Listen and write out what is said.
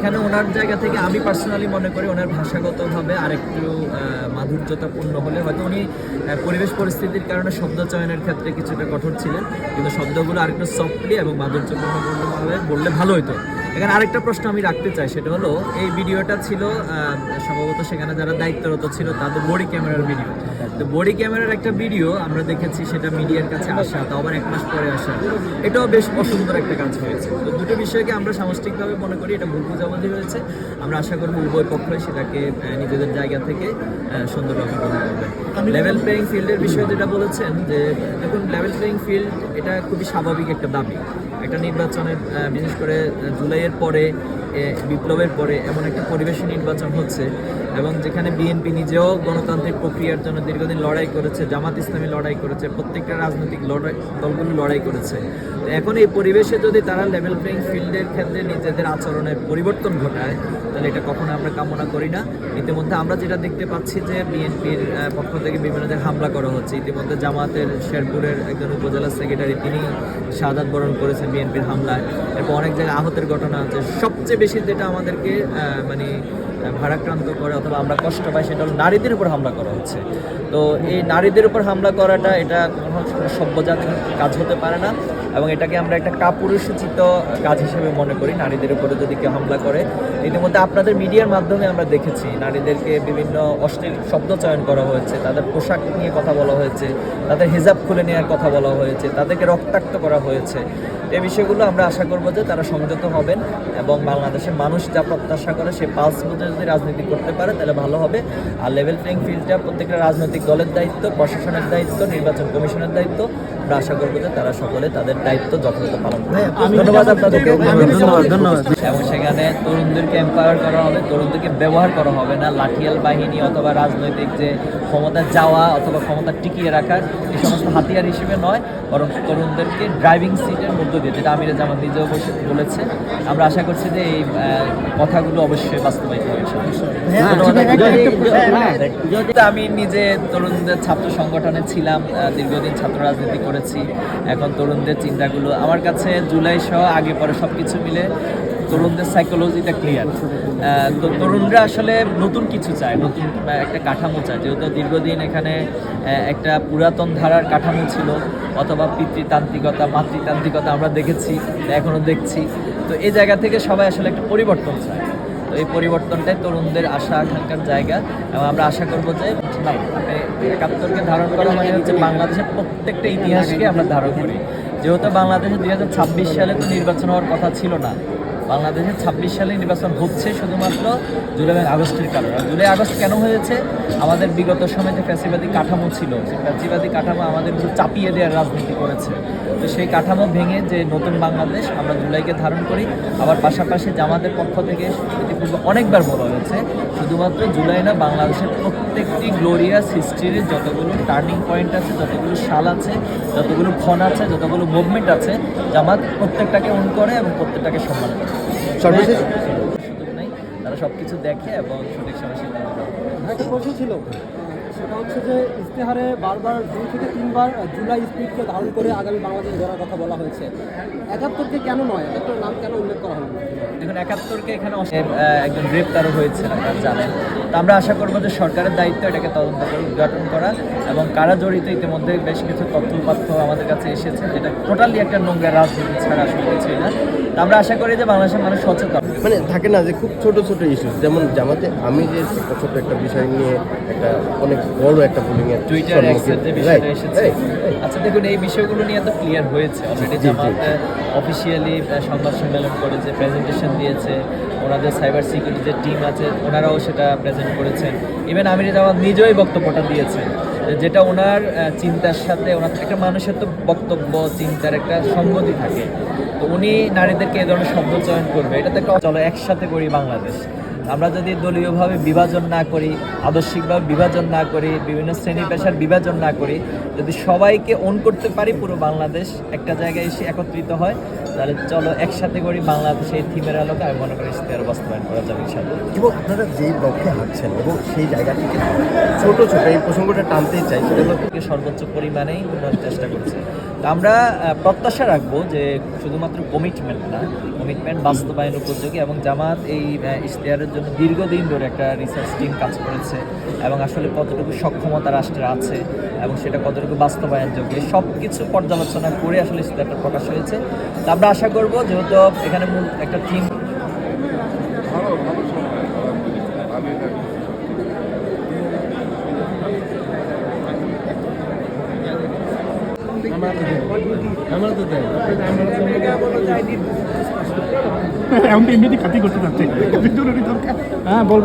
এখানে ওনার জায়গা থেকে আমি পার্সোনালি মনে করি ওনার ভাষাগতভাবে আরেকটু মাধুর্যতাপূর্ণ হলে হয়তো উনি পরিবেশ পরিস্থিতির কারণে শব্দ চয়নের ক্ষেত্রে কিছুটা কঠোর ছিলেন। কিন্তু শব্দগুলো আরেকটু সফটলি এবং মাধুর্যপূর্ণভাবে বললে ভালো হতো এখানে আরেকটা প্রশ্ন আমি রাখতে চাই, সেটা হলো, এই ভিডিওটা ছিল সম্ভবত সেখানে যারা দায়িত্বরত ছিল তাদের বডি ক্যামেরার ভিডিও। তো বডি ক্যামেরার একটা ভিডিও আমরা দেখেছি সেটা মিডিয়ার কাছে আসা তাও আবার এক মাস পরে আসা। এটাও বেশ অসুন্দর একটা কাজ হয়েছে। তো দুটো বিষয়কে আমরা সামষ্টিকভাবে মনে করি এটা ভুল বোঝাবুঝি হয়েছে। আমরা আশা করব উভয় পক্ষই সেটাকে নিজেদের জায়গা থেকে সুন্দরভাবে গ্রহণ করবে। লেভেল প্লেয়িং ফিল্ডের বিষয়ে যেটা বলেছেন যে দেখুন লেভেল প্লেয়িং ফিল্ড এটা খুবই স্বাভাবিক একটা দাবি। একটা নির্বাচনের বিশেষ করে জুলাইয়ের পরে বিপ্লবের পরে এমন একটা পরিবেশে নির্বাচন হচ্ছে। এবং যেখানে বিএনপি নিজেও গণতান্ত্রিক প্রক্রিয়ার জন্য দীর্ঘদিন লড়াই করেছে, জামাত ইসলামী লড়াই করেছে, প্রত্যেকটা রাজনৈতিক লড়াই দলগুলো লড়াই করেছে। এখন এই পরিবেশে যদি তারা লেভেল প্লেইং ফিল্ডের ক্ষেত্রে নিজেদের আচরণের পরিবর্তন ঘটায়, তাহলে এটা কখনো আমরা কামনা করি না। ইতিমধ্যে আমরা যেটা দেখতে পাচ্ছি যে বিএনপির পক্ষ থেকে বিভিন্ন জায়গায় হামলা করা হচ্ছে। ইতিমধ্যে জামাতের শেরপুরের একজন উপজেলা সেক্রেটারি তিনি শাহাদাত বরণ করেছেন বিএনপির হামলায়। এরপর অনেক জায়গায় আহতের ঘটনা আছে। সবচেয়ে বেশি যেটা আমাদেরকে মানে ভারাক্রান্ত করে অথবা আমরা কষ্ট পাই, সেটা হলো নারীদের উপর হামলা করা হচ্ছে। তো এই নারীদের উপর হামলা করাটা, এটা কোনো সভ্যজাত কাজ হতে পারে না এবং এটাকে আমরা একটা কাপুরুষোচিত কাজ হিসেবে মনে করি। নারীদের উপরে যদি কেউ হামলা করে ইতিমধ্যে আপনাদের মিডিয়ার মাধ্যমে আমরা দেখেছি নারীদেরকে বিভিন্ন অশ্লীল শব্দ চয়ন করা হয়েছে তাদের পোশাক নিয়ে কথা বলা হয়েছে তাদের হিজাব খুলে নেওয়ার কথা বলা হয়েছে তাদেরকে রক্তাক্ত করা হয়েছে। এই বিষয়গুলো আমরা আশা করব যে তারা সংযত হবেন এবং বাংলাদেশের মানুষ যা প্রত্যাশা করে সে পালস বুঝে যদি রাজনীতি করতে পারে তাহলে ভালো হবে। আর লেভেল প্লেইং ফিল্ডটা প্রত্যেকটা রাজনৈতিক দলের দায়িত্ব প্রশাসনের দায়িত্ব নির্বাচন কমিশনের দায়িত্ব। আমরা আশা করব যে তারা সকলে তাদের দায়িত্ব যথাযথ পালন করবে ধন্যবাদ আপনাদেরকে। ধন্যবাদ ধন্যবাদ এবং সেখানে তরুণদেরকে এম্পাওয়ার করা হবে তরুণদেরকে ব্যবহার করা হবে না। লাঠিয়াল বাহিনী অথবা রাজনৈতিক যে ক্ষমতা যাওয়া অথবা ক্ষমতা টিকিয়ে রাখার এই সমস্ত হাতিয়ার হিসেবে নয় বরং তরুণদেরকে ড্রাইভিং সিটের মধ্য দিয়ে যেটা আমিরা জামান নিজেও বলেছে আমরা আশা করছি যে এই কথাগুলো অবশ্যই বাস্তবায়িত হবে হ্যাঁ, আমি নিজে তরুণদের ছাত্র সংগঠনে ছিলাম দীর্ঘদিন ছাত্র রাজনীতি করেছি এখন তরুণদের চিন্তাগুলো আমার কাছে জুলাই সহ আগে পরে সব কিছু মিলে তরুণদের সাইকোলজিটা ক্লিয়ার তো তরুণরা আসলে নতুন কিছু চায় নতুন একটা কাঠামো চায়। যেহেতু দীর্ঘদিন এখানে একটা পুরাতন ধারার কাঠামো ছিল অথবা পিতৃতান্ত্রিকতা মাতৃতান্ত্রিকতা আমরা দেখেছি এখনও দেখছি। তো এই জায়গা থেকে সবাই আসলে একটা পরিবর্তন চায়। তো এই পরিবর্তনটাই তরুণদের আশা আকাঙ্ক্ষার জায়গা। এবং আমরা আশা করব যে না, মানে একাত্তরকে ধারণ করা মানে হচ্ছে বাংলাদেশের প্রত্যেকটা ইতিহাসকে আমরা ধারণ করি। যেহেতু বাংলাদেশে দুই হাজার ছাব্বিশ সালে তো নির্বাচন হওয়ার কথা ছিল না বাংলাদেশে ছাব্বিশ সালে নির্বাচন হচ্ছে শুধুমাত্র জুলাই এবং আগস্টের কারণে। আর জুলাই আগস্ট কেন হয়েছে? আমাদের বিগত সময়ে যে ফ্যাসিবাদী কাঠামো ছিল, সেই ফ্যাসিবাদী কাঠামো আমাদের উপর চাপিয়ে দেওয়ার রাজনীতি করেছে। তো সেই কাঠামো ভেঙে যে নতুন বাংলাদেশ, আমরা জুলাইকে ধারণ করি। আবার পাশাপাশি জামাতের পক্ষ থেকে ইতিপূর্বে অনেকবার বলা হয়েছে, শুধুমাত্র জুলাই না, বাংলাদেশের প্রত্যেকটি গ্লোরিয়াস হিস্ট্রির যতগুলো টার্নিং পয়েন্ট আছে, যতগুলো সাল আছে, যতগুলো ক্ষণ আছে, যতগুলো মুভমেন্ট আছে, জামাত প্রত্যেকটাকে অন করে এবং প্রত্যেকটাকে সম্মান করে। সর্বশেষ? তারা সব কিছু দেখে এবং সঠিক সময় সিদ্ধান্ত সেটা হচ্ছে যে ইশতেহারে বারবার দুই থেকে তিনবার জুলাই স্পিডকে ধারণ করে আগামী বাংলাদেশ গড়ার কথা বলা হয়েছে। একাত্তরকে কেন নয়? একাত্তর নাম কেন উল্লেখ করা হলো? না? দেখুন একাত্তরকে এখানে একজন গ্রেপ্তারও হয়েছে আপনারা জানেন। তো আমরা আশা করব যে সরকারের দায়িত্ব এটাকে তদন্ত করে উদ্ঘাটন করা এবং কারা জড়িত ইতিমধ্যে বেশ কিছু তথ্য উপাত্য আমাদের কাছে এসেছে যেটা টোটালি একটা নোংরা রাজনীতি ছাড়া আসলে কিছুই না। তো আমরা আশা করি যে বাংলাদেশের মানুষ সচেতন। মানে থাকে না যে খুব ছোট ছোট ইস্যু যেমন জামাতে আমি যে ছোট একটা বিষয় নিয়ে একটা অনেক বড় একটা পুলিং এর টুইটার যে এসেছে. আচ্ছা দেখুন এই বিষয়গুলো নিয়ে তো ক্লিয়ার হয়েছে অলরেডি জামাত অফিসিয়ালি সংবাদ সম্মেলন করেছে প্রেজেন্টেশন দিয়েছে ওনাদের সাইবার সিকিউরিটি যে টিম আছে ওনারাও সেটা প্রেজেন্ট করেছেন। ইভেন আমির জামাত নিজেই বক্তব্যটা দিয়েছেন যেটা ওনার চিন্তার সাথে ওনার একটা মানুষের তো বক্তব্য চিন্তার একটা সঙ্গতি থাকে। তো উনি নারীদেরকে এ ধরনের শব্দ চয়ন করবে। এটা তো একটা চলো একসাথে করি বাংলাদেশ। আমরা যদি দলীয়ভাবে বিভাজন না করি আদর্শিকভাবে বিভাজন না করি বিভিন্ন শ্রেণি পেশার বিভাজন না করি যদি সবাইকে অন করতে পারি পুরো বাংলাদেশ একটা জায়গায় এসে একত্রিত হয় তাহলে চলো একসাথে করি বাংলাদেশ এই থিমের আলোকে আমি মনে করি ইশতেহার বাস্তবায়ন করা যাবে ইনশাআল্লাহ। এবং আপনারা যেই লক্ষ্যে হাঁটছেন এবং সেই জায়গা থেকে ছোট ছোট এই প্রসঙ্গটা টানতেই চাই থেকে সর্বোচ্চ পরিমাণেই উন্নয়ন চেষ্টা করছে। তো আমরা প্রত্যাশা রাখব যে শুধুমাত্র কমিটমেন্ট না কমিটমেন্ট বাস্তবায়ন উপযোগী এবং জামাত এই ইশতেহারের জন্য দীর্ঘদিন ধরে একটা রিসার্চ টিম কাজ করেছে এবং আসলে কতটুকু সক্ষমতা রাষ্ট্রের আছে এবং সেটা কতটুকু বাস্তবায়নযোগ্য সব কিছু পর্যালোচনা করে আসলে ইশতেহারটা প্রকাশ হয়েছে। আমরা আশা করব যেহেতু এখানে মূল একটা টিম এখন তো এমনিতে খাতি করতে যাচ্ছে দরকার। হ্যাঁ বলব।